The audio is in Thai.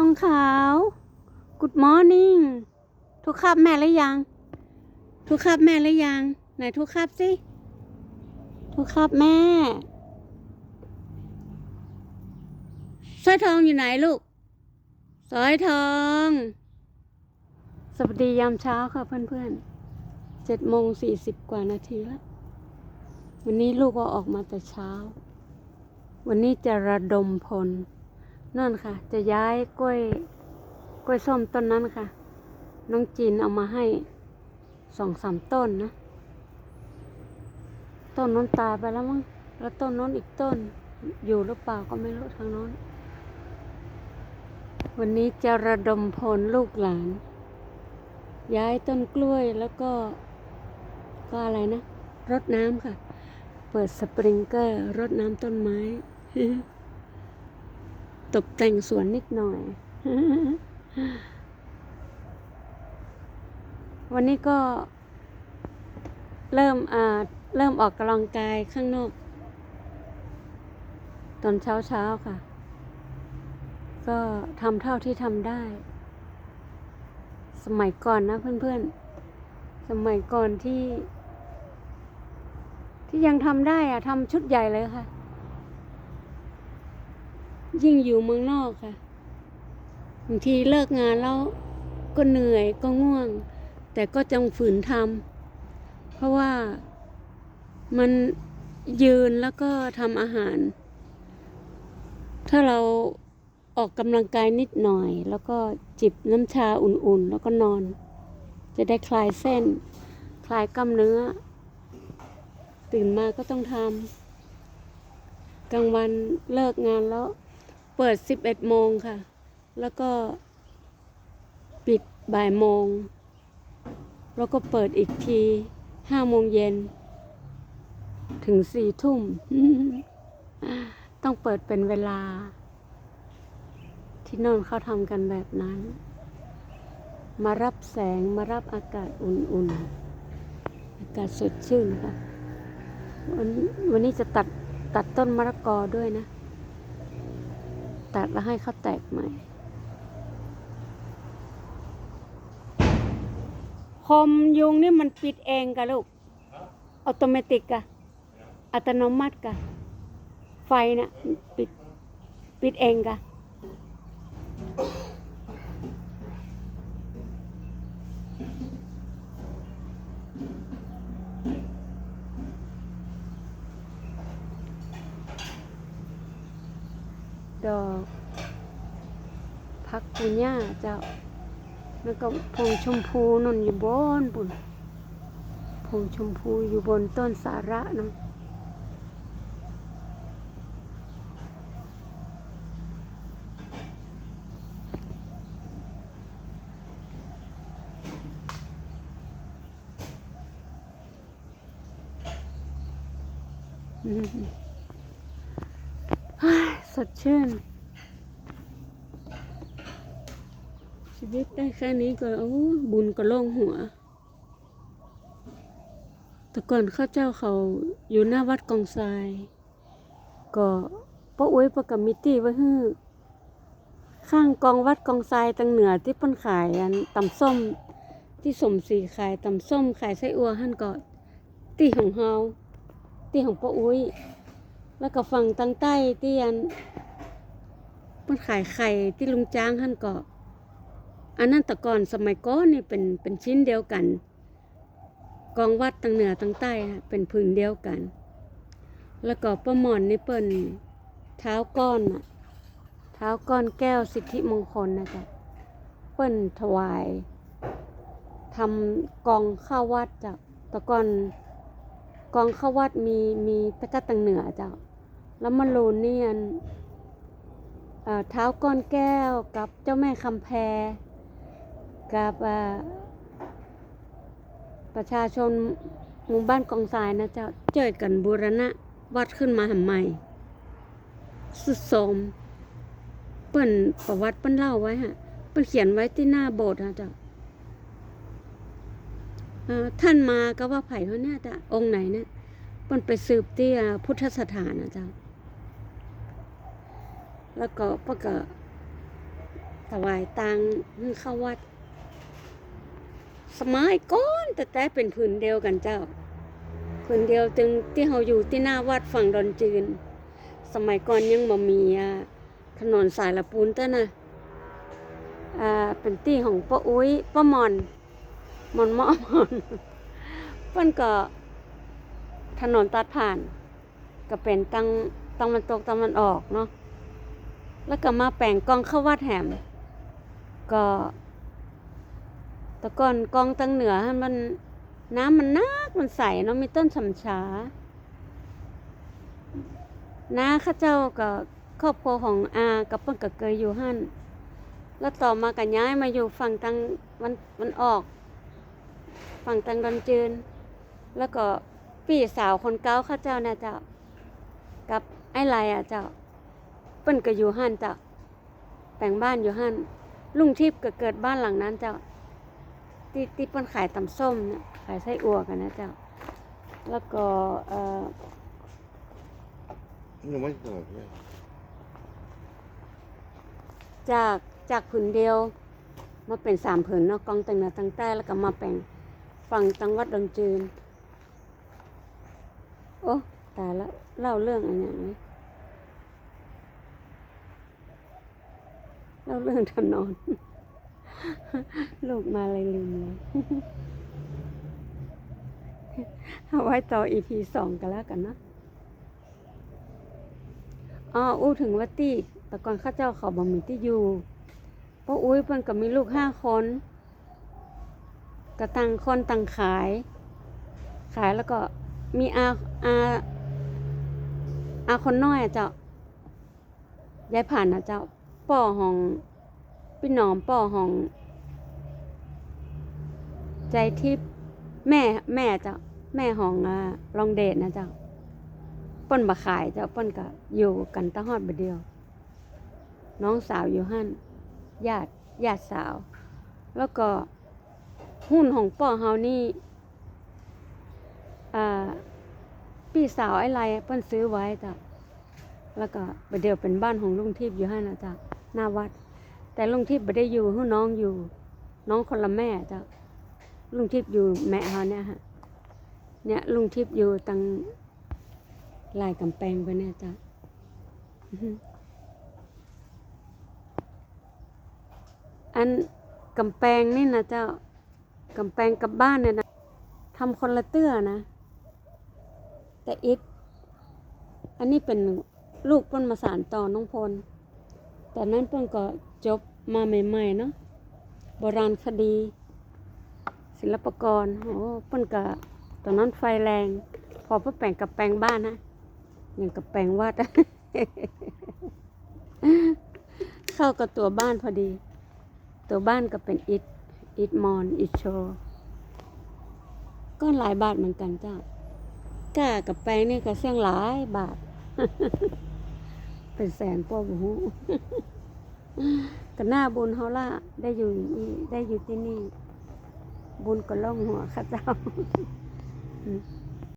องขาว Good morning ทุกคาบแม่หรือยัง ทุกคาบแม่หรือยัง ไหนทุกคาบสิ ทุกคาบแม่สร้อยทองอยู่ไหนลูกสร้อยทอง สวัสดียามเช้าค่ะเพื่อนๆเจ็ดโมงสี่สิบกว่านาทีแล้ววันนี้ลูกก็ออกมาแต่เช้า วันนี้จะระดมพล นั่นค่ะ จะย้ายกล้วยกล้วยส้มต้นนั้นค่ะ น้องจีนเอามาให้สองสามต้นนะ ต้นน้นตายไปแล้วมั้งแล้วต้นน้นอีกต้น อยู่หรือเปล่าก็ไม่รู้ทางโน้น วันนี้จะระดมพลลูกหลาน ย้ายต้นกล้วยแล้วก็ ก็อะไรนะ รดน้ำค่ะ เปิดสปริงเกอร์รดน้ำต้นไม้ ตกแต่งสวนนิดหน่อย วันนี้ก็ เริ่มอ่าเริ่มออกกำลังกายข้างนอก ตอนเช้าเช้าๆค่ะ ก็ทำเท่าที่ทำได้ สมัยก่อนนะเพื่อนๆ สมัยก่อนที่ ที่ยังทำได้อะทำชุดใหญ่เลยค่ะ ยิ่งอยู่เมืองนอกค่ะบางทีเลิกงานแล้วก็เหนื่อยก็ง่วง แต่ก็จงฝืนทำเพราะว่ามันยืนแล้วก็ทำอาหาร ถ้าเราออกกำลังกายนิดหน่อย แล้วก็จิบน้ำชาอุ่นๆ แล้วก็นอน จะได้คลายเส้น คลายกล้ามเนื้อ ตื่นมาก็ต้องทำกลางวันเลิกงานแล้ว เปิด 11 โมงค่ะ แล้วก็ปิดบ่ายโมง แล้วก็เปิดอีกทีห้าโมงเย็น ถึงสี่ทุ่ม ต้องเปิดเป็นเวลา ที่น่นเขาทำกันแบบนั้น มารับแสงมารับอากาศอุ่นๆ อากาศสดชื่นค่ะ วันวันนี้จะตัดตัดต้นมะละกอด้วยนะ ตัดแล้วให้เขาแตกใหม่ คอมยุงนี่มันปิดเองกะลูกอัตโนมัติกะอัตโนมัติกะไฟนะ่ะปิด ปิดเองกะ ดอกพักปุญญาเจ้า แล้วก็พงชมพูนุ่นอยู่บนปุ่นพงชมพูอยู่บนต้นสาระนะอืมเฮ้ย สดชื่น ชีวิตได้แค่นี้ก็โอ้บุญก็โล่งหัว แต่ก่อนข้าเจ้าเขาอยู่หน้าวัดกองทราย ก็ป้าอุ้ยประกับมิตี้ไว้ฮื้อข้างกองวัดกองทรายตังเหนือที่เปิ้นขายอันตำส้มที่สมศรีขายตำส้มขายไส้อัวหั่นก็ที่ของเฮาที่ของป้าอุ้ย แล้วก็ฝั่งตังใต้ที่อันเปิ้นขายไข่ที่ลุงจ้างหั่นก็อันนั้นต่ก่อนสมัยก่อนนี่เป็นเป็นชิ้นเดียวกัน กองวัดตั้งเหนือตั้งใต้เป็นพื้นเดียวกัน แล้วก็ป้าหมอนนี่เปิ่นเท้าก้อนน่ะเท้าก้อนแก้วสิทธิมงคลนะจ๊ะเปิ้นถวายทำกองข้าววัดจ้ะต่ก่อนกองข้าววัดมีมีตะกะตังเหนือจ้ะ แล้วมาโลูนนี่อันเอ่อเท้าก้อนแก้วกับเจ้าแม่คำแพร กับประชาชนหมู่บ้านกองทรายนะเจ้าเจอกันบูรณะวัดขึ้นมาทำไมสุดโสมเปิ้นประวัติเปิ้นเล่าไว้ฮะเปิ้นเขียนไว้ที่หน้าโบสถ์ฮะเจ้าท่านมาก็ว่าไผ่เขาเนี่ยจ้ะองค์ไหนเนี่ยเปิ้นไปสืบที่พุทธสถานนะเจ้า แล้วก็เปิ้นก็ถวายตังค์เข้าวัด สมัยก่อนแต่แต่เป็นผืนเดียวกันเจ้าผืนเดียวจึงที่เราอยู่ที่หน้าวัดฝั่งดอนจืน สมัยก่อนยังบ่มีถนนสายละปูนเต้านะอ่าเป็นที่ของป้าอุ้ยป้ามอนมอนมอมอนเพิ่นก็ถนนตัดผ่าน ก็เป็นตังตังมันตกตังมันออกเนาะ แล้วก็มาแปลงกองเข้าวัดแหมก็ต่ก่อนกองตังเหนือให้มันน้ำมันนักมันใสเนาะมีต้นสำชาน้าข้าเจ้ากับครอบครัวของอากับเปิ้นก็เคยอยู่หั่นแล้วต่อมาก็ย้ายมาอยู่ฝั่งตังมันมันออก ฝั่งตังดอนจืน แล้วก็พี่สาวคนเก้าข้าเจ้านะเจ้า กับไอ้ไรอะเจ้า เปิ้นก็อยู่หั่นเจ้าแต่งบ้านอยู่หั่นลุงทิพย์ก็เกิดบ้านหลังนั้นเจ้าที่ที่เปิ้นขายตำส้มเนี่ยขายไส้อั่วกันนะเจ้าแล้วก็เอ่อยังไม่บอกเลยจากจากผืนเดียว มาเป็นสามผืนเนาะกองตังเหนือตังใต้แล้วก็มาแป่งฝั่งตังวัดดอนจืนโอ้ตายแล้วเล่าเรื่องอันอย่างนี้ เล่าเรื่องถนอน ลูกมาเลยลืมเลยเอาไว้ต่อ EP สองกันแล้วกันนะอ๋ออู้ถึงว่าตีแต่ก่อนข้าเจ้าเขาบ่มีที่อยู่เพราะอุ้ยเพิ่นก็มีลูกห้าคนก็ต่างคนต่างขาย ขายแล้วก็มีอาอาอาคนน้อยอะเจ้ายายผ่านนะเจ้า ป่อของพี่หนอมป่อของ ใจทิพย์แม่แม่เจ้าแม่ของอ่ารองเดชนะเจ้าป้นบ่ขายเจ้าป้นก็อยู่กันตะฮอดบเดียว น้องสาวอยู่หั่นญาติญาติสาว แล้วก็หุ้นของป่อเฮานี่อ่าพี่สาวไอ้ไรเปิ้นซื้อไว้จ้ะแล้วก็บ่เดียวเป็นบ้านของลุงทิพย์อยู่หั่นะจ้ะ หน้าวัด แต่ลุงทิพย์บ่ได้อยู่ฮู้น้องอยู่ น้องคนละแม่จ้ะลุงทิพย์อยู่แม่เขาเนี่ยฮะเนี่ยลุงทิพย์อยู่ตังลายกำแพงไปเนี่ยจ้ะอันกำแพงนี่นะเจ้ากำแพงกับบ้านเนี่ยนะทำคนละเตื้อนะ แต่อิดอันนี้เป็นลูกเปิ้นมาสานต่อน้องพล ตอนนั้นเปิ้นก็จบมาใหม่ๆเนาะโบราณคดี ศิลปกรโอ้เปิ้นกะตอนนั้นไฟแรง พอเพิ่นแปลงกับแปลงบ้านนะอย่างกับแปลงวัดเข้ากับตัวบ้านพอดี ตัวบ้านก็เป็นอิฐอิฐมอนอิฐโชก็หลายบาทเหมือนกันเจ้าก้ากับแปลงนี่ก็เสี่ยงหลายบาท เป็นแสนป้อบูก็หน้าบุญเฮาล่ะได้อยู่ได้อยู่ที่นี่ บุญก็ล่องหัวข้าเจ้า